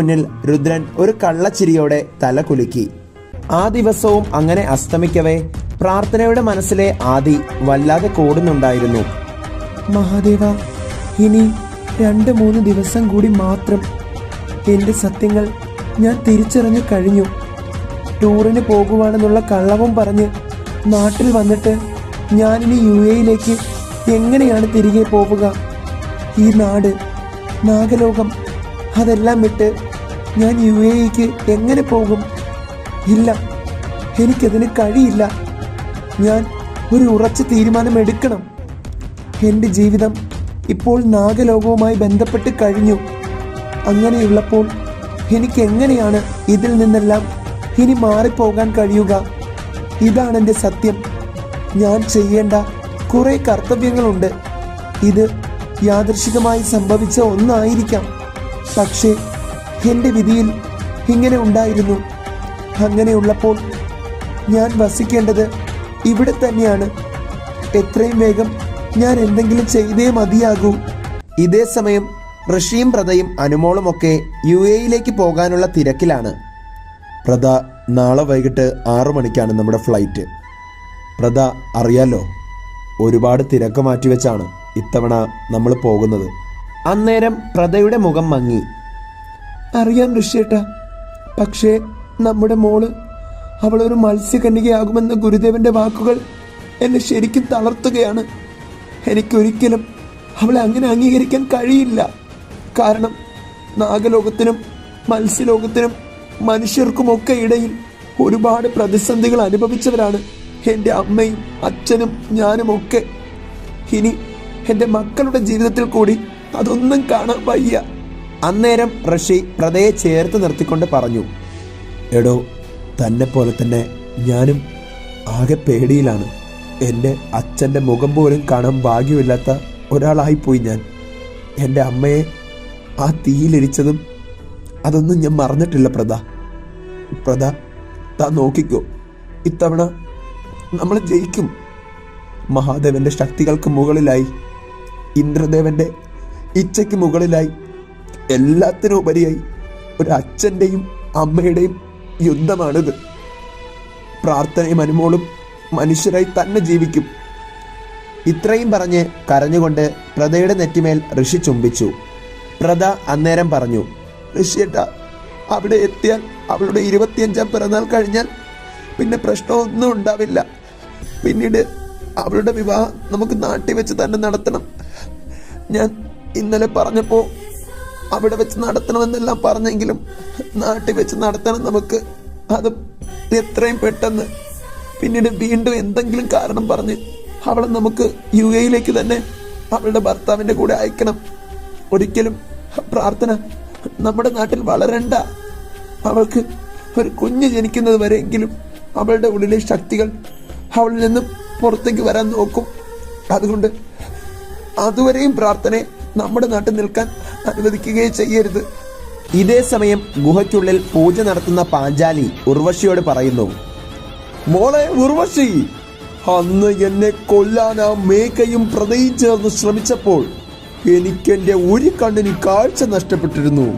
മുന്നിൽ രുദ്രൻ ഒരു കള്ളച്ചിരിയോടെ തല കുലുക്കി. ആ ദിവസവും അങ്ങനെ അസ്തമിക്കവേ പ്രാർത്ഥനയുടെ മനസ്സിലെ ആദി വല്ലാതെ കൂടുന്നുണ്ടായിരുന്നു. മഹാദേവ ഇനി രണ്ട് മൂന്ന് ദിവസം കൂടി മാത്രം എന്റെ സത്യങ്ങൾ ഞാൻ തിരിച്ചറിഞ്ഞു കഴിഞ്ഞു. ടൂറിന് പോകുവാണെന്നുള്ള കള്ളവും പറഞ്ഞ് നാട്ടിൽ വന്നിട്ട് ഞാനിനി യു എയിലേക്ക് എങ്ങനെയാണ് തിരികെ പോവുക? ഈ നാട് നാഗലോകം അതെല്ലാം വിട്ട് ഞാൻ യു എക്ക് എങ്ങനെ പോകും? ഇല്ല. എനിക്കതിന് കഴിയില്ല. ഞാൻ ഒരു ഉറച്ച തീരുമാനം എടുക്കണം എന്റെ ജീവിതം ഇപ്പോൾ നാഗലോകവുമായി ബന്ധപ്പെട്ട് കഴിഞ്ഞു. അങ്ങനെയുള്ളപ്പോൾ എനിക്ക് എങ്ങനെയാണ് ഇതിൽ നിന്നെല്ലാം ഇനി മാറിപ്പോകാൻ കഴിയുക? ഇതാണ് എന്റെ സത്യം. ഞാൻ ചെയ്യേണ്ട കുറേ കർത്തവ്യങ്ങളുണ്ട്. ഇത് യാദൃശികമായി സംഭവിച്ച ഒന്നായിരിക്കാം. പക്ഷേ എന്റെ വിധിയിൽ ഇങ്ങനെ ഉണ്ടായിരുന്നു. അങ്ങനെയുള്ളപ്പോൾ ഞാൻ വസിക്കേണ്ടത് ഇവിടെ തന്നെയാണ്. എത്രയും വേഗം ഞാൻ എന്തെങ്കിലും ചെയ്തേ മതിയാകൂ. ഇതേ സമയം ഋഷിയും പ്രതയും അനുമോളുമൊക്കെ യു എയിലേക്ക് പോകാനുള്ള തിരക്കിലാണ്. പ്രത നാളെ വൈകിട്ട് ആറു മണിക്കാണ് നമ്മുടെ ഫ്ലൈറ്റ്. പ്രത അറിയാലോ ഒരുപാട് തിരക്ക് മാറ്റിവെച്ചാണ് ഇത്തവണ നമ്മൾ പോകുന്നത്. അന്നേരം പ്രതയുടെ മുഖം മങ്ങി. അറിയാം ഋഷിയേട്ട. പക്ഷേ നമ്മുടെ മോൾ അവളൊരു മത്സ്യകന്യകയാകുമെന്ന ഗുരുദേവന്റെ വാക്കുകൾ എന്നെ ശരിക്കും തളർത്തുകയാണ്. എനിക്കൊരിക്കലും അവളെ അങ്ങനെ അംഗീകരിക്കാൻ കഴിയില്ല. കാരണം നാഗലോകത്തിനും മത്സ്യലോകത്തിനും മനുഷ്യർക്കുമൊക്കെ ഇടയിൽ ഒരുപാട് പ്രതിസന്ധികൾ അനുഭവിച്ചവരാണ് എന്റെ അമ്മയും അച്ഛനും ഞാനുമൊക്കെ. ഇനി എന്റെ മക്കളുടെ ജീവിതത്തിൽ കൂടി അതൊന്നും കാണാൻ വയ്യ. അന്നേരം ഋഷി പ്രതയെ ചേർത്ത് നിർത്തിക്കൊണ്ട് പറഞ്ഞു എടോ തന്നെ പോലെ തന്നെ ഞാനും ആകെ പേടിയിലാണ്. എന്റെ അച്ഛന്റെ മുഖം പോലും കാണാൻ ഭാഗ്യമില്ലാത്ത ഒരാളായിപ്പോയി ഞാൻ. എന്റെ അമ്മയെ ആ തീയിലിരിച്ചതും അതൊന്നും ഞാൻ മറന്നിട്ടില്ല പ്രത പ്രത താ നോക്കിക്കോ. ഇത്തവണ നമ്മൾ ജയിക്കും. മഹാദേവന്റെ ശക്തികൾക്ക് മുകളിലായി ഇന്ദ്രദേവന്റെ ഇച്ഛയ്ക്ക് മുകളിലായി എല്ലാത്തിനും ഉപരിയായി ഒരു അച്ഛന്റെയും അമ്മയുടെയും യുദ്ധമാണിത്. പ്രാർത്ഥനയും അനുമോളും മനുഷ്യരായി തന്നെ ജീവിക്കും. ഇത്രയും പറഞ്ഞ് കരഞ്ഞുകൊണ്ട് പ്രതയുടെ നെറ്റിമേൽ ഋഷി ചുംബിച്ചു. പ്രത അന്നേരം പറഞ്ഞു ഋഷിയേട്ട അവിടെ എത്തിയാൽ അവളുടെ ഇരുപത്തിയഞ്ചാം പിറന്നാൾ കഴിഞ്ഞാൽ പിന്നെ പ്രശ്നമൊന്നും ഉണ്ടാവില്ല. പിന്നീട് അവളുടെ വിവാഹം നമുക്ക് നാട്ടിൽ വെച്ച് തന്നെ നടത്തണം. ഞാൻ ഇന്നലെ പറഞ്ഞപ്പോൾ അവിടെ വെച്ച് നടത്തണമെന്നെല്ലാം പറഞ്ഞെങ്കിലും നാട്ടിൽ വെച്ച് നടത്തണം നമുക്ക്. അത് എത്രയും പെട്ടെന്ന്. പിന്നീട് വീണ്ടും എന്തെങ്കിലും കാരണം പറഞ്ഞ് അവളെ നമുക്ക് യു എയിലേക്ക് തന്നെ അവളുടെ ഭർത്താവിന്റെ കൂടെ അയക്കണം. ഒരിക്കലും പ്രാർത്ഥന നമ്മുടെ നാട്ടിൽ വളരണ്ട. അവൾക്ക് ഒരു കുഞ്ഞ് ജനിക്കുന്നത് വരെയെങ്കിലും അവളുടെ ഉള്ളിലെ ശക്തികൾ അവളിൽ നിന്നും പുറത്തേക്ക് വരാൻ നോക്കും. അതുകൊണ്ട് അതുവരെയും പ്രാർത്ഥനയെ നമ്മുടെ നാട്ടിൽ നിൽക്കാൻ അനുവദിക്കുകയേ ചെയ്യരുത്. ഇതേ സമയം ഗുഹയ്ക്കുള്ളിൽ പൂജ നടത്തുന്ന പാഞ്ചാലി ഉർവശിയോട് പറയുന്നു മോളെ ഉർവശി അന്ന് എന്നെ കൊല്ലാൻ ആ മേക്കയും പ്രതയും ചേർന്ന് ശ്രമിച്ചപ്പോൾ എനിക്കെന്റെ ഒരു കണ്ണിന് കാഴ്ച നഷ്ടപ്പെട്ടിരുന്നു.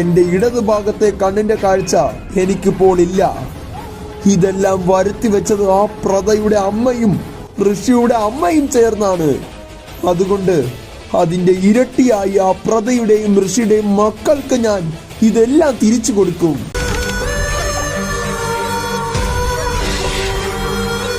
എന്റെ ഇടതുഭാഗത്തെ കണ്ണിന്റെ കാഴ്ച എനിക്കിപ്പോൾ ഇല്ല. ഇതെല്ലാം വരുത്തി വെച്ചത് ആ പ്രതയുടെ അമ്മയും ഋഷിയുടെ അമ്മയും ചേർന്നാണ്. അതുകൊണ്ട് അതിന്റെ ഇരട്ടിയായി ആ പ്രതയുടെയും ഋഷിയുടെയും മക്കൾക്ക് ഞാൻ ഇതെല്ലാം തിരിച്ചു കൊടുക്കും.